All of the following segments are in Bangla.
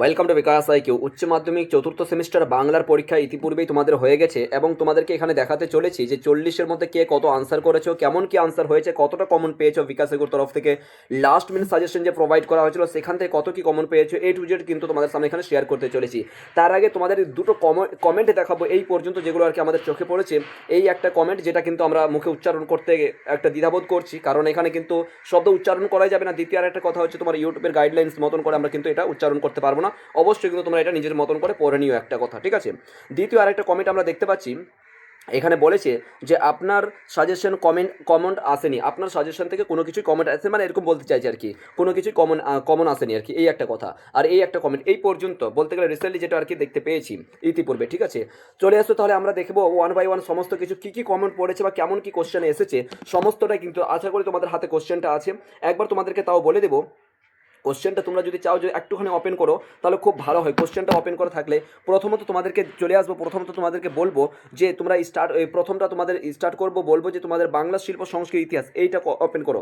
ওয়েলকাম টু বিকাশ আইকিউ উচ্চ মাধ্যমিক চতুর্থ সেমিস্টার বাংলার পরীক্ষা ইতিপূর্বেই তোমাদের হয়ে গেছে এবং তোমাদেরকে এখানে দেখাতে চলেছি যে চল্লিশের মধ্যে কে কত আনসার করেছ, কেমন কি আনসার হয়েছে, কতটা কমন পেয়েছ বিকাশ এগুর তরফ থেকে। লাস্ট মিনিট সাজেশন যে প্রোভাইড করা হয়েছিল, সেখান থেকে কত কি কমন পেয়েছ এ টু জেড কিন্তু তোমাদের সামনে এখানে শেয়ার করতে চলেছি। তার আগে তোমাদের দুটো কমেন্ট দেখাবো এই পর্যন্ত যেগুলো আর কি আমাদের চোখে পড়েছে। এই একটা কমেন্ট যেটা কিন্তু আমরা মুখে উচ্চারণ করতে একটা দ্বিধাবোধ করছি, কারণ এখানে কিন্তু শব্দ উচ্চারণ করা যাবে না। দ্বিতীয় আর একটা কথা হচ্ছে তোমার ইউটিউবের গাইডলাইন্স মতন করে আমরা কিন্তু এটা উচ্চারণ করতে পারব না, অবশ্যই কিন্তু তোমরা এটা নিজের মতন করে পড়ে নিও একটা কথা, ঠিক আছে? দ্বিতীয় আরেকটা কমেন্ট আমরা দেখতে পাচ্ছি, এখানে বলেছে যে আপনার সাজেশন কমেন্ট কমেন্ট আসেনি। আপনার সাজেশন থেকে কোনো কিছুই কমেন্ট আসে মানে এরকম বলতে চাইছে আর কি, কোনো কিছুই কমন কমন আসেনি আর কি, এই একটা কথা। আর এই একটা কমেন্ট এই পর্যন্ত, বলতে গেলে রিসেন্টলি যেটা আর কি দেখতে পেয়েছি, ইতিপূর্বে, ঠিক আছে? চলে আসো তাহলে আমরা দেখব ওয়ান বাই ওয়ান সমস্ত কিছু কী কী কমেন্ট পড়েছে বা কেমন কী কোশ্চেন এসেছে, সমস্তটাই কিন্তু আশা করি তোমাদের হাতে কোশ্চেনটা আছে। একবার তোমাদেরকে তাও বলে দেবো কোশ্চেনটা তোমরা যদি চাও যে একটুখানি ওপেন করো, তাহলে খুব ভালো হয়। কোশ্চেনটা ওপেন করা থাকলে প্রথমত তোমাদেরকে চলে আসব, প্রথমত তোমাদেরকে বলব যে তোমরা স্টার্ট প্রথমটা তোমাদের স্টার্ট করব, বলব যে তোমাদের বাংলা শিল্প সংস্কৃতি ইতিহাস, এইটা ওপেন করো।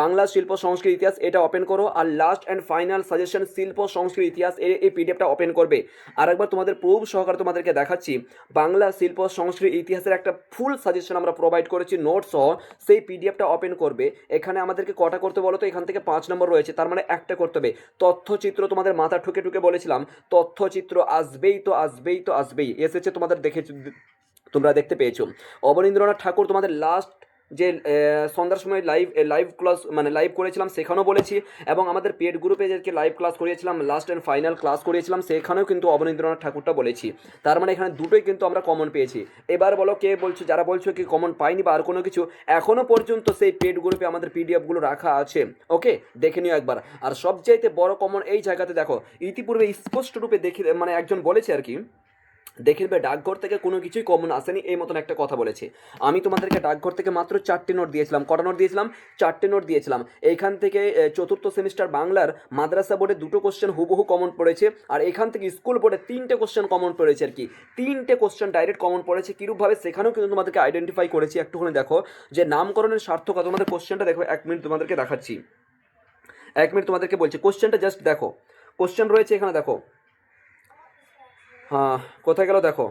বাংলা শিল্প সংস্কৃতি ইতিহাস, এটা ওপেন করো, আর লাস্ট অ্যান্ড ফাইনাল সাজেশন শিল্প সংস্কৃতি ইতিহাস এই এই পিডিএফটা ওপেন করবে। আর একবার তোমাদের প্রুফ সহকারে তোমাদেরকে দেখাচ্ছি, বাংলা শিল্প সংস্কৃতি ইতিহাসের একটা ফুল সাজেশন আমরা প্রোভাইড করেছি নোট সহ, সেই পিডিএফটা ওপেন করবে। এখানে আমাদেরকে কটা করতে বলো তো? এখান থেকে পাঁচ নম্বর রয়েছে, তার মানে একটা করতে হবে। তথ্যচিত্র তোমাদের মাথা ঠুকে ঠুকে বলেছিলাম, তথ্যচিত্র আসবেই তো আসবেই তো, আসবেই। এসেছে তোমাদের দেখে তোমরা দেখতে পেয়েছ। অবনীন্দ্রনাথ ঠাকুর তোমাদের লাস্ট যে সন্ধ্যার সময় লাইভ লাইভ ক্লাস মানে লাইভ করেছিলাম, সেখানেও বলেছি। এবং আমাদের পেড গ্রুপে যে লাইভ ক্লাস করিয়েছিলাম লাস্ট অ্যান্ড ফাইনাল ক্লাস করিয়েছিলাম, সেখানেও কিন্তু অবনীন্দ্রনাথ ঠাকুরটা বলেছি। তার মানে এখানে দুটোই কিন্তু আমরা কমন পেয়েছি। এবার বলো, কে বলছো, যারা বলছো কি কমন পাইনি বা আর কোনো কিছু এখনও পর্যন্ত সেই পেড গ্রুপে আমাদের পিডিএফগুলো রাখা আছে। ওকে দেখে নিও একবার। আর সবচাইতে বড় কমন এই জায়গাতে দেখো, ইতিপূর্বে স্পষ্ট রূপে দেখে মানে একজন বলেছে আর কি দেখবে ডাকঘর থেকে কোনো কিছুই কমন আসেনি, এই মতন একটা কথা বলেছে। আমি তোমাদেরকে ডাকঘর থেকে মাত্র চারটে নোট দিয়েছিলাম। কটা নোট দিয়েছিলাম? চারটে নোট দিয়েছিলাম। এইখান থেকে চতুর্থ সেমিস্টার বাংলার মাদ্রাসা বোর্ডে দুটো কোশ্চেন হুবহু কমন পড়েছে, আর এখান থেকে স্কুল বোর্ডে তিনটে কোশ্চেন কমন পড়েছে আর কি। তিনটে কোশ্চেন ডাইরেক্ট কমন পড়েছে। কীরূপভাবে সেখানেও কিন্তু তোমাদেরকে আইডেন্টিফাই করেছি। একটুখানি দেখো, যে নামকরণের সার্থকতা, তোমাদের কোশ্চেনটা দেখো, এক মিনিট তোমাদেরকে দেখাচ্ছি। এক মিনিট তোমাদেরকে বলছি কোশ্চেনটা জাস্ট দেখো। কোশ্চেন রয়েছে এখানে দেখো। কোথায় গেল দেখো।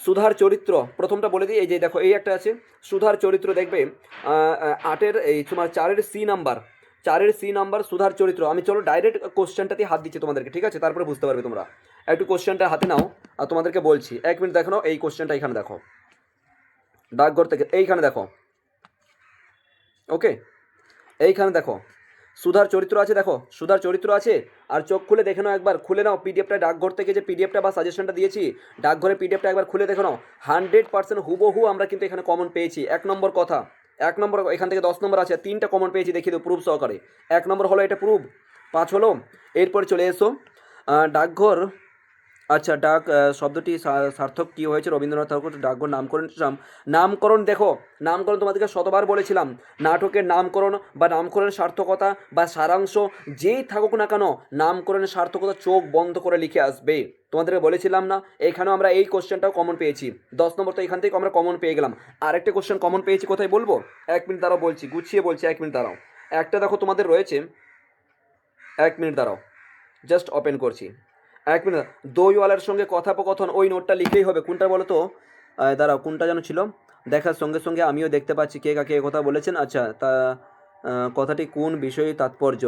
সুধার চরিত্র, প্রথমটা বলে দিই, এই যে দেখো, এই একটা আছে। সুধার চরিত্র দেখবে আটের, এই তোমার চারের সি নাম্বার। চারের সি নাম্বার সুধার চরিত্র। আমি চলো ডাইরেক্ট কোশ্চেনটাতে হাত দিচ্ছি তোমাদেরকে, ঠিক আছে? তারপরে বুঝতে পারবে তোমরা। একটু কোশ্চেনটা হাতে নাও, আর তোমাদেরকে বলছি। এক মিনিট দেখো নাও এই কোশ্চেনটা এখানে দেখো। ডাকঘর থেকে, এইখানে দেখো। ওকে এইখানে দেখো। সুধার চরিত্র আছে, দেখো, সুধার চরিত্র আছে, আর চোখ খুলে দেখে নাও একবার, খুলে নাও পিডিএফটা ডাকঘর থেকে যে পিডিএফটা বা সাজেশনটা দিয়েছি, ডাকঘরে পিডিএফটা একবার খুলে দেখে নাও হান্ড্রেড পার্সেন্ট হুবহু আমরা কিন্তু এখানে কমন পেয়েছি। এক নম্বর কথা, এক নম্বর, এখান থেকে দশ নম্বর আছে, তিনটা কমন পেয়েছি, দেখিয়ে দেবো প্রুফ সহকারে। এক নম্বর হলো এটা প্রুফ পাঁচ হলো, এরপরে চলে এসো ডাকঘর আচ্ছা ডাক শব্দটি সার্থক কী হয়েছে? রবীন্দ্রনাথ ঠাকুর ডাকঘর নামকরণ নামকরণ দেখো, নামকরণ তোমাদেরকে শতবার বলেছিলাম। নাটকের নামকরণ বা নামকরণের সার্থকতা বা সারাংশ যেই থাকুক না কেন, নামকরণের সার্থকতা চোখ বন্ধ করে লিখে আসবে। তোমাদেরকে বলেছিলাম না, এখানেও আমরা এই কোশ্চেনটাও কমন পেয়েছি। দশ নম্বর তো এখান থেকে আমরা কমন পেয়ে গেলাম। আরেকটা কোশ্চেন কমন পেয়েছি, কোথায় বলব? এক মিনিট দাঁড়াও, বলছি, গুছিয়ে বলছি, এক মিনিট দাঁড়াও। একটা দেখো তোমাদের রয়েছে। এক মিনিট দাঁড়াও জাস্ট ওপেন করছি। এক মিনিট দইওয়ালার সঙ্গে কথোপকথন, ওই নোটটা লিখেই হবে। কোনটা বলো তো? দাঁড়াও, কোনটা যেন ছিল? দেখার সঙ্গে সঙ্গে আমিও দেখতে পাচ্ছি কে কাকে কথা বলেছেন। আচ্ছা তা কথাটি কোন বিষয়ে তাৎপর্য?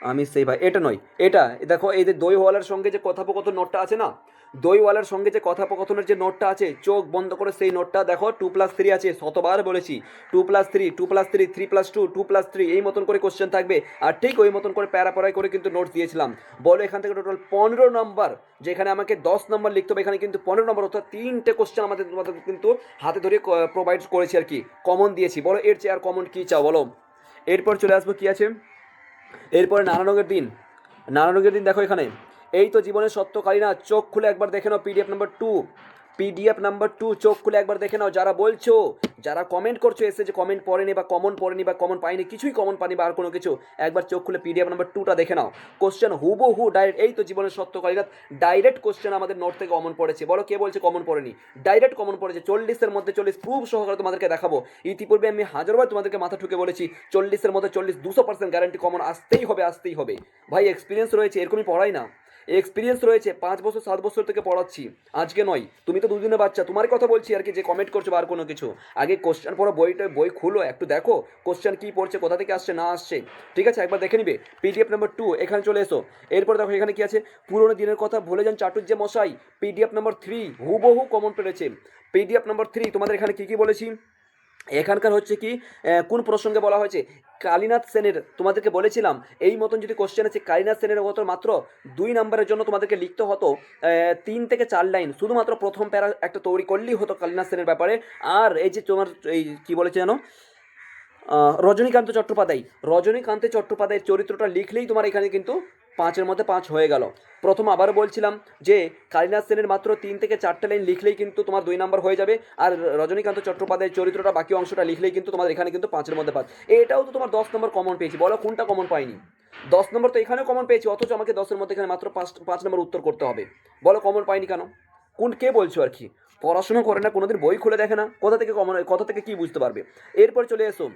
আমি সেই ভাই, এটা নয়, এটা দেখো, এই যে দইওয়ালার সঙ্গে যে কথোপকথন নোটটা আছে না, দইওয়ালার সঙ্গে যে কথোপকথনের যে নোটটা আছে, চোখ বন্ধ করে সেই নোটটা দেখো টু প্লাস থ্রি আছে, শতবার বলেছি two plus three two plus three three plus two two plus three এই মতন করে কোশ্চেন থাকবে, আর ঠিক ওই মতন করে প্যারা প্যারাই করে কিন্তু নোট দিয়েছিলাম। বলো এখান থেকে টোটাল পনেরো নম্বর যেখানে আমাকে দশ নম্বর লিখতে হবে, এখানে কিন্তু পনেরো নম্বর অর্থাৎ তিনটে কোশ্চেন আমাদের তোমাদের কিন্তু হাতে ধরে প্রোভাইড করেছি আর কি কমন দিয়েছি। বলো এর চেয়ে আর কমন কী চাও, বলো? এরপর চলে আসব, কী আছে? এরপরে নানা রঙের দিন। নানা রঙের দিন দেখো এখানে। এই তো জীবনের সত্যকারী না, চোখ খুলে একবার দেখে নাও PDF number two PDF number two চোখ খুলে একবার দেখে নাও, যারা বলছো, যারা কমেন্ট করছ, এসে যে কমেন্ট পড়েনি বা কমন পড়েনি বা কমন পাইনি, কিছুই কমন পানি বা আর কোনো কিছু, একবার চোখ খুলে পিডিএফ নাম্বার টুটা দেখে নাও। কোশ্চেন হুবো হু ডাইরেক্ট এই তো জীবনের সত্য কালিদাত ডাইরেক্ট কোশ্চেন আমাদের নোট থেকে কমন পড়েছে। বলো কে বলছে কমন পড়েনি? ডাইরেক্ট কমন পড়েছে, চল্লিশের মধ্যে চল্লিশ প্রুফ সহকারে তোমাদেরকে দেখাবো। ইতিপূর্বে আমি হাজারবার তোমাদেরকে মাথা ঠুকে বলেছি, চল্লিশের মধ্যে চল্লিশ, দুশো পার্সেন্ট গ্যারান্টি কমন আসতেই হবে আসতেই হবে। ভাই এক্সপিরিয়েন্স রয়েছে, এরকমই পড়াই না। এক্সপিরিয়েন্স রয়েছে, পাঁচ বছর, সাত বছর থেকে পড়াচ্ছি। আজকে নয়, তুমি তো দুদিনের বাচ্চা, তোমার কথা বলছি আর কি, যে কমেন্ট করছ বা আর কোনো কিছু। আগে কোশ্চেন পড়ো বইটা বই খুলো, একটু দেখো কোশ্চেন কী পড়ছে, কোথা থেকে আসছে, না আসছে। ঠিক আছে, একবার দেখে নিবে। পিডিএফ নাম্বার টু এখানে চলে এসো। এরপর দেখো, এখানে কি আছে? পুরোনো দিনের কথা ভুলে যান চাটুর্যে মশাই। পিডিএফ নাম্বার থ্রি হুবহু কমন পেরেছে। পিডিএফ নাম্বার থ্রি তোমাদের এখানে কী কী বলেছি? এখানকার হচ্ছে কি কোন প্রসঙ্গে বলা হয়েছে? কালীনাথ সেনের তোমাদেরকে বলেছিলাম এই মতন যদি কোশ্চেন আছে কালীনাথ সেনের মতো মাত্র দুই নম্বরের জন্য তোমাদেরকে লিখতে হতো তিন থেকে চার লাইন শুধুমাত্র প্রথম প্যারা একটা তৈরি করলেই হতো কালীনাথ সেনের ব্যাপারে। আর এই যে তোমার এই কী বলেছে আহ, রজনীকান্ত চট্টোপাধ্যায় রজনীকান্ত চট্টোপাধ্যায়ের চরিত্রটা লিখলেই তোমার এখানে কিন্তু পাঁচের মধ্যে পাঁচ হয়ে গেল। প্রথম আবার বলছিলাম যে, কালীনাথ সেনের মাত্র তিন থেকে চারটে লাইন লিখলেই কিন্তু তোমার দুই নম্বর হয়ে যাবে। আর রজনীকান্ত চট্টোপাধ্যায়ের চরিত্রটা বাকি অংশটা লিখলেই কিন্তু তোমার এখানে কিন্তু পাঁচের মধ্যে পাঁচ। এটাও তো তোমার দশ নম্বর কমন পেয়েছি। বলো কোনটা কমন পাইনি? দশ নম্বর তো এখানেও কমন পেয়েছি, অথচ আমাকে দশের মধ্যে এখানে মাত্র পাঁচ পাঁচ নম্বর উত্তর করতে হবে। বলো কমন পাইনি কেন? কোন, কে বলছো আর কি? পড়াশোনা করে না, কোনোদিন বই খুলে দেখে না? কোথা থেকে কমন কোথা থেকে কি বুঝতে পারবে? এরপর চলে এসো।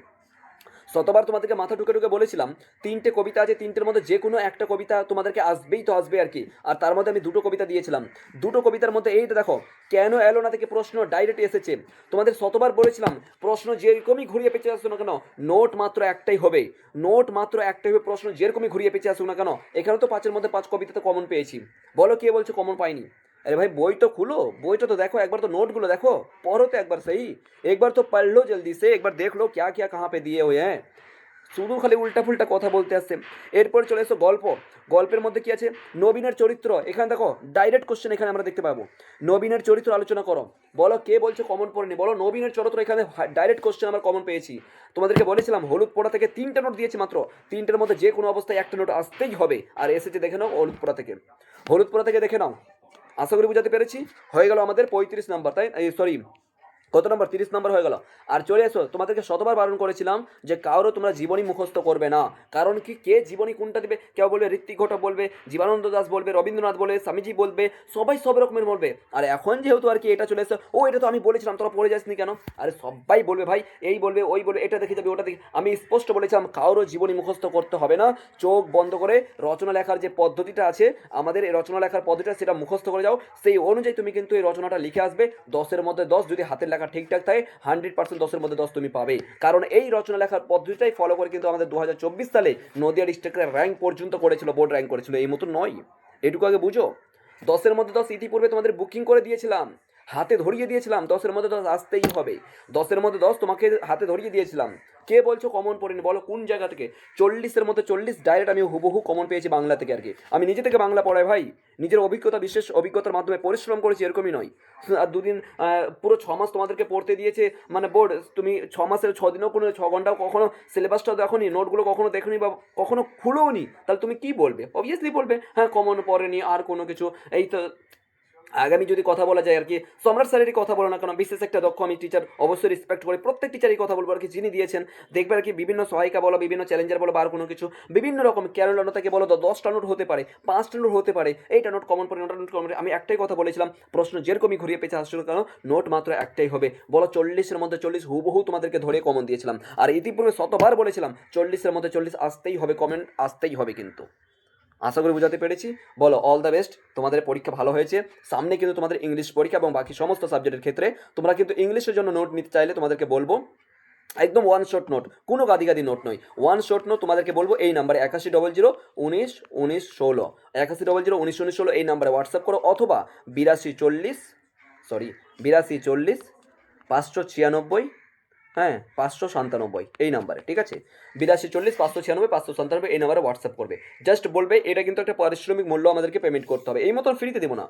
শতবার তোমাদেরকে মাথা ঢুকে ঢুকে বলেছিলাম, তিনটে কবিতা আছে, তিনটের মধ্যে যে কোনো একটা কবিতা তোমাদেরকে আসবেই তো আসবে আর কি। আর তার মধ্যে আমি দুটো কবিতা দিয়েছিলাম। দুটো কবিতার মধ্যে এইটা দেখো, কেন এলো না থেকে প্রশ্ন ডাইরেক্ট এসেছে। তোমাদের শতবার বলেছিলাম, প্রশ্ন যেরকমই ঘুরিয়ে পেঁচে আসুক না কেন, নোট মাত্র একটাই হবে। নোট মাত্র একটাই হবে, প্রশ্ন যেরকমই ঘুরিয়ে পেঁচে আসুক না কেন, এখানে তো পাঁচের মধ্যে পাঁচ কবিতা তো কমন পেয়েছি। বলো কে বলছো কমন পাইনি আরে ভাই বই তো খুলো বইটা তো দেখো একবার তো নোটগুলো দেখো पढ़ो तो एक बार सही एक बार तो पढ़ लो जल्दी से एक बार देख लो क्या क्या कहाँ पे दिए हुए हैं শুধু খালি উল্টা ফুল্টা কথা বলতে আসছে এরপর চলে এসো গল্প গল্পের মধ্যে কি আছে নবীনের চরিত্র এখানে দেখো ডাইরেক্ট কোশ্চেন এখানে আমরা দেখতে পাবো নবীনের চরিত্র আলোচনা করো বলো কে বলছো কমন পড়েনি বলো নবীনের চরিত্র এখানে ডাইরেক্ট কোশ্চেন আমরা কমন পেয়েছি তোমাদেরকে বলেছিলাম হলুদ পোড়া থেকে তিনটে নোট দিয়েছি মাত্র তিনটের মধ্যে যে কোনো অবস্থায় একটা নোট আসতেই হবে আর এসেছে দেখে নাও হলুদ পোড়া থেকে হলুদ পোড়া থেকে দেখে নাও আশা করি বুঝাতে পেরেছি। হয়ে গেল আমাদের পঁয়ত্রিশ নাম্বার তাই সরি কত নম্বর? তিরিশ নম্বর হয়ে গেল। আর চলে এসো, তোমাদেরকে শতবার বারণ করেছিলাম যে কারও তোমরা জীবনী মুখস্থ করবে না। কারণ কি? কে জীবনী কোনটা দিবে? কেউ বলবে, ঋত্বিক ঘটক বলবে, জীবানন্দ দাস বলবে, রবীন্দ্রনাথ বলবে, স্বামীজি বলবে, সবাই সব রকমের বলবে। আর এখন যেহেতু আর কি এটা চলে এসো, ও, এটা তো আমি বলেছিলাম, তোরা পড়ে যাসনি কেন? আরে সবাই বলবে, ভাই, এই বলবে, ওই বলবে, এটা দেখে যাবে, ওটা দেখে আমি স্পষ্ট বলেছিলাম কারোর জীবনী মুখস্থ করতে হবে না। চোখ বন্ধ করে রচনা লেখার যে পদ্ধতিটা আছে, আমাদের এই রচনা লেখার পদ্ধতিটা, সেটা মুখস্থ করে যাও। সেই অনুযায়ী তুমি কিন্তু এই রচনাটা লিখে আসবে। দশের মধ্যে দশ, যদি হাতের লেখা ঠিকঠাক থাকে হান্ড্রেড পার্সেন্ট দশের মধ্যে দশ তুমি পাবে। কারণ এই রচনা লেখার পদ্ধতিটাই ফলো করে কিন্তু আমাদের দু হাজার চব্বিশ সালে নদিয়া ডিস্ট্রিক্টের র্যাঙ্ক পর্যন্ত করেছিল বোর্ড র্যাঙ্ক করেছিল। এই মতো নয়। এটুকু আগে বুঝো। দশের মধ্যে দশ ইতিপূর্বে তোমাদের বুকিং করে দিয়েছিলাম। হাতে ধরিয়ে দিয়েছিলাম, দশের মধ্যে দশ আসতেই হবে। দশের মধ্যে দশ তোমাকে হাতে ধরিয়ে দিয়েছিলাম। কে বলছো কমন পড়েনি? বলো কোন জায়গা থেকে? চল্লিশের মধ্যে চল্লিশ ডাইরেক্ট আমি হুবহু কমন পেয়েছি বাংলা থেকে আর কি। আমি নিজে থেকে বাংলা পড়াই ভাই। নিজের অভিজ্ঞতা, বিশেষ অভিজ্ঞতার মাধ্যমে পরিশ্রম করেছি, এরকমই নয়। আর দুদিন পুরো ছ মাস তোমাদেরকে পড়তে দিয়েছে মানে বোর্ড তুমি ছ মাসের ছ দিনও কোনো, ছ ঘন্টাও কখনো সিলেবাসটাও দেখোনি নোটগুলো কখনো দেখোনি বা কখনো খুলেও নি তাহলে তুমি কি বলবে? অবভিয়াসলি বলবে হ্যাঁ কমন পড়েনি, আর কোনো কিছু, এই তো আগামী যদি কথা বলা যায় আর কি সম্রাট স্যারেরই কথা বলো না কেন, বিশেষ একটা দক্ষ আমি টিচার অবশ্যই রেসপেক্ট করি। প্রত্যেক টিচারই কথা বলব আর কি, যিনি দিয়েছেন, দেখবে আর কি বিভিন্ন সহায়িকা বলো, বিভিন্ন চ্যালেঞ্জার বলো বা আর কোনো কিছু, বিভিন্ন রকম ক্যারোলানো থেকে বলো দশটা নোট হতে পারে, পাঁচটা নোট হতে পারে, এইটা নোট কমন পড়ে, ওটা নোট কমন আমি একটাই কথা বলেছিলাম, প্রশ্ন যেরকমই ঘুরিয়ে পেছে আসছিল কেন নোট মাত্র একটাই হবে। বলো চল্লিশের মধ্যে চল্লিশ, হুবহু তোমাদেরকে ধরে কমন দিয়েছিলাম। আর ইতিপূর্বে শতবার বলেছিলাম, চল্লিশের মধ্যে চল্লিশ আসতেই হবে কমেন্ট আসতেই হবে কিন্তু। আশা করি বোঝাতে পেরেছি। বলো অল দ্য বেস্ট তোমাদের পরীক্ষা ভালো হয়েছে। সামনে কিন্তু তোমাদের ইংলিশ পরীক্ষা এবং বাকি সমস্ত সাবজেক্টের ক্ষেত্রে তোমরা কিন্তু ইংলিশের জন্য নোট নিতে চাইলে তোমাদেরকে বলব, একদম ওয়ান শট নোট কোনো গাদি গাদি নোট নয়। ওয়ান শট নোট তোমাদেরকে বলব, এই নাম্বারে একাশি ডবল জিরো উনিশ উনিশ ষোলো। একাশি ডবল জিরো উনিশ উনিশ ষোলো, এই নাম্বারে হোয়াটসঅ্যাপ করো, অথবা বিরাশি চল্লিশ সরি বিরাশি চল্লিশ, পাঁচশো ছিয়ানব্বই হ্যাঁ পাঁচশো সাতানব্বই, এই নাম্বারে, ঠিক আছে? বিরাশি চল্লিশ, পাঁচশো ছিয়ানব্বই, পাঁচশো সাতানব্বই, এই নাম্বারে হোয়াটসঅ্যাপ করবে। জাস্ট বলবে, এটা কিন্তু একটা পারিশ্রমিক মূল্য আমাদেরকে পেমেন্ট করতে হবে। এই মতন ফ্রিতে দেবো না।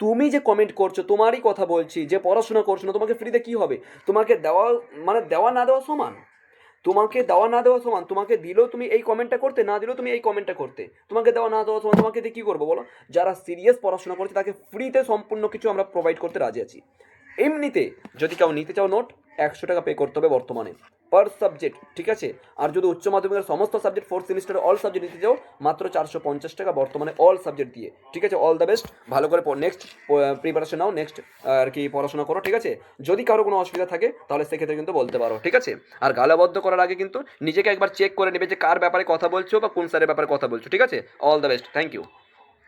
তুমি যে কমেন্ট করছ, তোমারই কথা বলছি, যে পড়াশোনা করছ না, তোমাকে ফ্রিতে কী হবে? তোমাকে দেওয়া মানে দেওয়া না দেওয়া সমান? তোমাকে দেওয়া না দেওয়া সমান? তোমাকে দিলেও তুমি এই কমেন্টটা করতে, না দিলেও তুমি এই কমেন্টটা করতে। তোমাকে দেওয়া না দেওয়া সমান, তোমাকে দিয়ে কী করব বলো? যারা সিরিয়াস পড়াশোনা করছে, তাকে ফ্রিতে সম্পূর্ণ কিছু আমরা প্রোভাইড করতে রাজি আছি। এমনিতে যদি কেউ নিতে চাও নোট একশো টাকা পে করতে হবে বর্তমানে। পার সাবজেক্ট ঠিক আছে? আর যদি উচ্চ মাধ্যমিকের সমস্ত সাবজেক্ট ফোর্থ সেমিস্টারে অল সাবজেক্ট নিতে যাও, মাত্র চারশো পঞ্চাশ টাকা বর্তমানে অল সাবজেক্ট দিয়ে। ঠিক আছে? অল দ্য বেস্ট ভালো করে নেক্সট প্রিপারেশন নাও নেক্সট আর কি পড়াশোনা করো, ঠিক আছে? যদি কারও কোনো অসুবিধা থাকে, তাহলে সেক্ষেত্রে কিন্তু বলতে পারো, ঠিক আছে? আর গালাবদ্ধ করার আগে কিন্তু নিজেকে একবার চেক করে নেবে যে কার ব্যাপারে কথা বলছো বা কোন স্যারের ব্যাপারে কথা বলছো, ঠিক আছে? All the best thank you